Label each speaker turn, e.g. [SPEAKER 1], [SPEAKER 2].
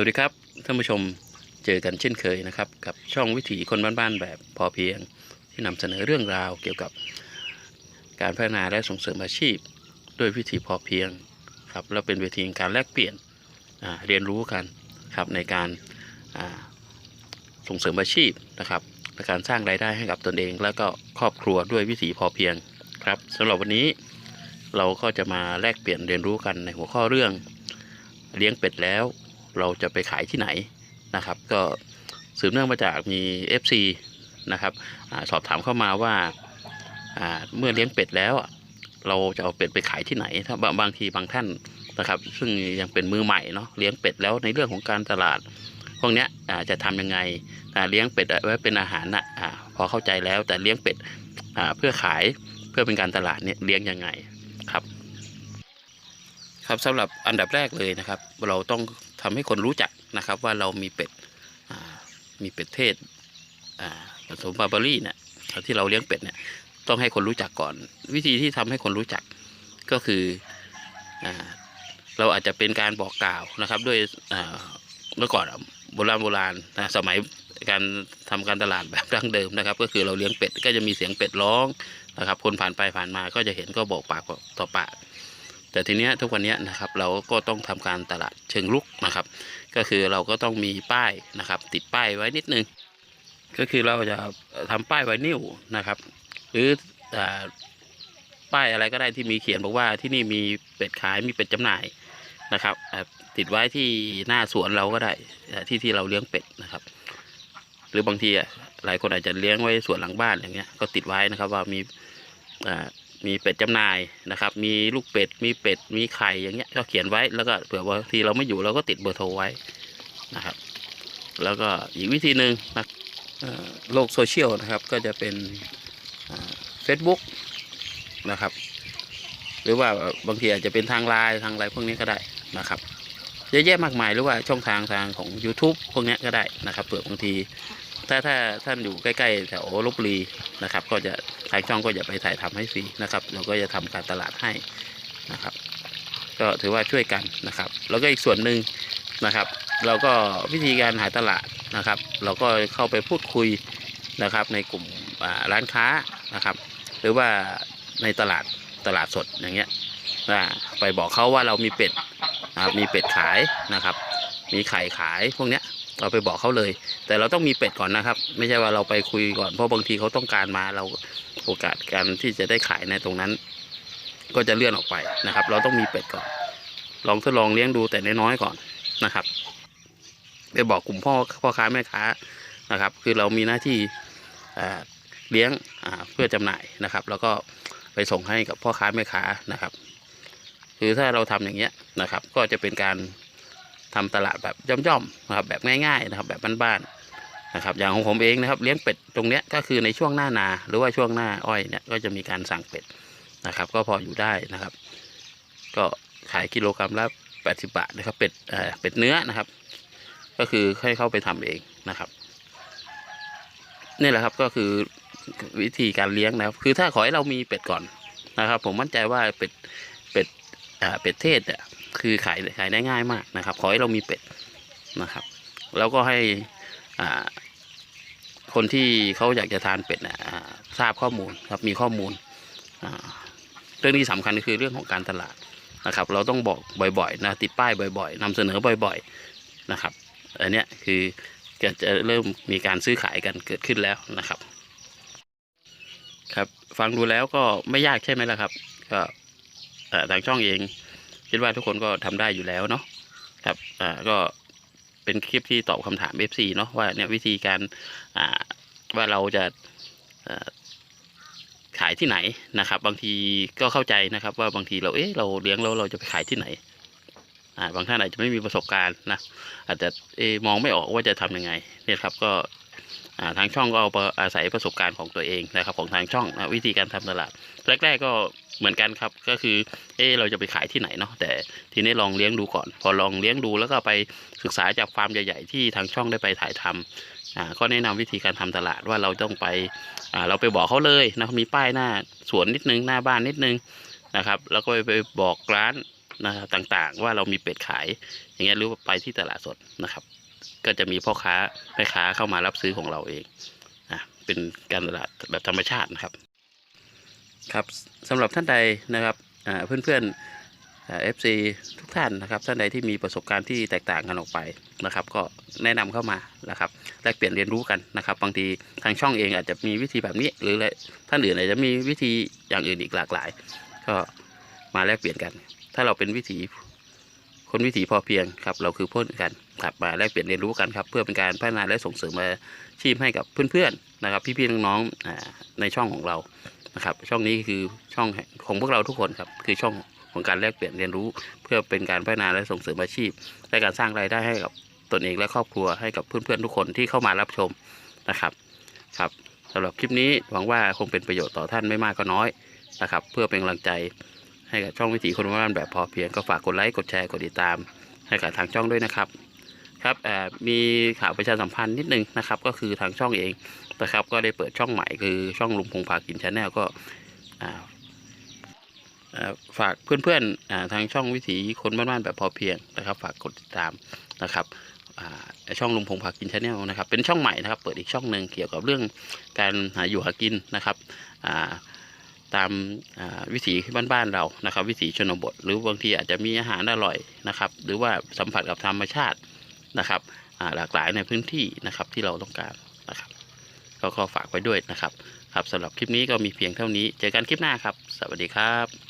[SPEAKER 1] วัสดีครับท่านผู้ชมเจอกันเช่นเคยนะครับ กับช่องวิถีคนบ้านๆแบบพอเพียง ที่นำเสนอเรื่องราวเกี่ยวกับการพัฒนาและส่งเสริมอาชีพ ด้วยวิถีพอเพียงครับแล้วเป็นเวทีการแลกเปลี่ยนเรียนรู้กันครับในการส่งเสริมอาชีพนะครับและการสร้างรายได้ให้กับตนเอง และก็ครอบครัวด้วยวิถีพอเพียงครับสำหรับวันนี้เราก็จะมาแลกเปลี่ยนเรียนรู้กันในหัวข้อเรื่อง เลี้ยงเป็ดแล้ว เราจะไปขายที่ไหนนะครับ ก็สืบเนื่องมาจากมี FC นะครับอสอบถามเข้ามาว่าเมื่อเลี้ยงเป็ดแล้วเราจะเอาเป็ดไปขายที่ไหนถ้าบางบางทีบางท่านนะครับ ซึ่งยังเป็นมือใหม่เนาะเลี้ยงเป็ดแล้วในเรื่องของการตลาด พวกนี้จะทำยังไงเลี้ยงเป็ดไว้เป็นอาหารนะอ่าพอเข้าใจแล้วแต่เลี้ยงเป็ดเพื่อขายเพื่อเป็นการตลาดเนี่ยเลี้ยงยังไงครับ ครับสำหรับอันดับแรกเลยนะครับ เราต้อง ทำให้คนรู้จักนะครับ ว่าเรามีเป็ดมีเป็ดเทศผสมบาร์บอรี่เนี่ยที่เราเลี้ยงเป็ดเนี่ยต้องให้คนรู้จักก่อน วิธีที่ทำให้คนรู้จักก็คืออเราอาจจะเป็นการบอกกล่าวนะครับ ด้วยเมื่อก่อนโบราณโบราณนะสมัยการทำการตลาดแบบดั้งเดิมนะครับ ก็คือเราเลี้ยงเป็ดก็จะมีเสียงเป็ดร้องนะครับ คนผ่านไปผ่านมาก็จะเห็นก็บอกปากต่อปาก แต่ทีเนี้ยทุกวันเนี้ยนะครับเราก็ต้องทำการตลาดเชิงลุกนะครับ ก็คือเราก็ต้องมีป้ายนะครับ ติดป้ายไว้นิดนึง ก็คือเราจะทำป้ายไวนิวนะครับ หรืออป้ายอะไรก็ได้ที่มีเขียนบอกว่าที่นี่มีเป็ดขายมีเป็ดจำหน่ายนะครับติดไว้ที่หน้าสวนเราก็ได้ที่ที่เราเลี้ยงเป็ดนะครับ หรือบางทีอะหลายคนอาจจะเลี้ยงไว้สวนหลังบ้านอย่างเงี้ยก็ติดไว้นะครับว่ามีอ่า มีเป็ดจำหน่ายนะครับ มีลูกเป็ด มีเป็ด มีไข่อย่างเงี้ยก็เขียนไว้แล้วก็เผื่อว่าทีเราไม่อยู่เราก็ติดเบอร์โทรไว้นะครับ แล้วก็อีกวิธีหนึ่งนะโลกโซเชียลนะครับก็จะเป็นเฟซบุ๊กนะครับ หรือว่าบางทีอาจจะเป็นทางไลน์ทางอะไรพวกนี้ก็ได้นะครับเยอะแยะมากมายหรือว่าช่องทางทางของ YouTube พวกนี้ก็ได้นะครับเผื่อบางที ถ้าถ้าท่านอยู่ใกล้ๆแถวลบบุรีนะครับ ก็จะทางช่องก็จะไปถ่ายทำให้ฟรีนะครับ เราก็จะทำการตลาดให้นะครับ ก็ถือว่าช่วยกันนะครับ แล้วก็อีกส่วนหนึ่งนะครับ เราก็วิธีการหาตลาดนะครับ เราก็เข้าไปพูดคุยนะครับ ในกลุ่มร้านค้านะครับ หรือว่าในตลาดตลาดสดอย่างเงี้ยว่าไปบอกเขาว่าเรามีเป็ดนะครับมีเป็ดขายนะครับ มีไข่ขายพวกเนี้ย เราไปบอกเขาเลย แต่เราต้องมีเป็ดก่อนนะครับ ไม่ใช่ว่าเราไปคุยก่อนเพราะบางทีเขาต้องการมาเราโอกาสการที่จะได้ขายในตรงนั้น ก็จะเลื่อนออกไปนะครับ เราต้องมีเป็ดก่อน ลองทดลองเลี้ยงดูแต่น้อยๆก่อนนะครับ ไปบอกกลุ่มพ่อพ่อค้าแม่ค้านะครับ คือเรามีหน้าที่เลี้ยงเพื่อจำหน่ายนะครับ แล้วก็ไปส่งให้กับพ่อค้าแม่ค้านะครับ คือถ้าเราทำอย่างเงี้ยนะครับ ก็จะเป็นการ ทำตลาดแบบย่อมๆนะครับแบบง่ายๆนะครับแบบบ้านๆนะครับ อย่างของผมเองนะครับเลี้ยงเป็ดตรงเนี้ยก็คือในช่วงหน้านา หรือว่าช่วงหน้าอ้อยเนี่ยก็จะมีการสั่งเป็ดนะครับ ก็พออยู่ได้นะครับ ก็ขายกิโลกรัมละ80 บาทนะครับ เป็ดเอ่อเป็ดเนื้อนะครับ ก็คือให้เข้าไปทำเองนะครับนี่แหละครับก็คือวิธีการเลี้ยงนะครับ คือถ้าขอให้เรามีเป็ดก่อนนะครับ ผมมั่นใจว่าเป็ดเป็ดอ่าเป็ดเทศเนี่ย คือขายขายได้ง่ายมากนะครับ ขอให้เรามีเป็ดนะครับ แล้วก็ให้อ่าคนที่เขาอยากจะทานเป็ดนะอ่าทราบข้อมูลครับมีข้อมูล เรื่องที่สำคัญก็คือเรื่องของการตลาดนะครับ เราต้องบอกบ่อยๆนะติดป้ายบ่อย ๆนำเสนอบ่อยๆนะครับอันนี้คือจะเริ่มมีการซื้อขายกันเกิดขึ้นแล้วนะครับ ครับฟังดูแล้วก็ไม่ยากใช่ไหมล่ะครับก็ทางช่องเอง คิดว่าทุกคนก็ทำได้อยู่แล้วเนาะครับอ่าก็เป็นคลิปที่ตอบคำถาม FC เนาะว่าเนี่ยวิธีการอ่าว่าเราจะอ่อขายที่ไหนนะครับ บางทีก็เข้าใจนะครับ ว่าบางทีเราเอ๊ะเราเลี้ยงแล้วเราจะไปขายที่ไหนอ่าบางท่านอาจจะไม่มีประสบการณ์นะอาจจะเอมองไม่ออกว่าจะทำยังไงเนี่ยครับก็ ทางช่องก็เอาอาศัยประสบการณ์ของตัวเองนะครับของทางช่องนะวิธีการทำตลาด แรก ๆ ก็เหมือนกันครับ ก็คือเออเราจะไปขายที่ไหนเนาะแต่ทีนี้ลองเลี้ยงดูก่อน พอลองเลี้ยงดูแล้วก็ไปศึกษาจากฟาร์มใหญ่ๆที่ทางช่องได้ไปถ่ายทำอ่าก็แนะนำวิธีการทำตลาดว่าเราต้องไปเราไปบอกเขาเลยนะมีป้ายหน้าสวนนิดนึงหน้าบ้านนิดนึงนะครับ แล้วก็ไปบอกร้านนะครับต่างๆ ว่าเรามีเป็ดขาย อย่างเงี้ยหรือไปที่ตลาดสดนะครับ ก็จะมีพ่อค้าแม่ค้าเข้ามารับซื้อของเราเองนะเป็นการตลาดแบบธรรมชาตินะครับ ครับสำหรับท่านใดนะครับอ่าเพื่อนๆเอฟซีทุกท่านนะครับ ท่านใดที่มีประสบการณ์ที่แตกต่างกันออกไปนะครับ ก็แนะนำเข้ามานะครับแลกเปลี่ยนเรียนรู้กันนะครับ บางทีทางช่องเองอาจจะมีวิธีแบบนี้ หรือท่านอื่นอาจจะมีวิธีอย่างอื่นอีกหลากหลาย ก็มาแลกเปลี่ยนกัน ถ้าเราเป็นวิถีคนวิถีพอเพียงครับ เราคือพื่อนกัน ครับมาแลกเปลี่ยนเรียนรู้กันครับ เพื่อเป็นการพัฒนาและส่งเสริมอาชีพให้กับเพื่อนๆนะครับ พี่ๆน้องๆอ่าในช่องของเรานะครับ ช่องนี้คือช่องของพวกเราทุกคนครับคือช่องของการแลกเปลี่ยนเรียนรู้ เพื่อเป็นการพัฒนาและส่งเสริมอาชีพ และการสร้างรายได้ให้กับตนเองและครอบครัวให้กับเพื่อนๆทุกคนที่เข้ามารับชมนะครับครับสำหรับคลิปนี้หวังว่าคงเป็นประโยชน์ต่อท่านไม่มากก็น้อยนะครับ เพื่อเป็นกำลังใจให้กับช่องวิถีคนบ้านแบบพอเพียงก็ฝากกดไลค์กดแชร์กดติดตาม ให้กับทางช่องด้วยนะครับ ครับเอ่อมีข่าวประชาสัมพันธ์นิดนึงนะครับ ก็คือทางช่องเองนะครับ ก็ได้เปิดช่องใหม่คือช่องลุงพงพากินชาแนลก็อ่อฝากเพื่อนๆอ่าทางช่องวิถีคนบ้านๆแบบพอเพียงนะครับ ฝากกดติดตามนะครับอ่าช่องลุงพงพากินชาแนลนะครับ เป็นช่องใหม่นะครับ เปิดอีกช่องหนึ่งเกี่ยวกับเรื่องการหาอยู่หากินนะครับอ่าตามอ่าวิถีบ้านๆเรานะครับ วิถีชนบท หรือบางทีอาจจะมีอาหารอร่อยนะครับ หรือว่าสัมผัสกับธรรมชาติ นะครับหลากหลายในพื้นที่นะครับที่เราต้องการนะครับก็ขอฝากไว้ด้วยนะครับ ครับสำหรับคลิปนี้ก็มีเพียงเท่านี้ เจอกันคลิปหน้าครับ สวัสดีครับ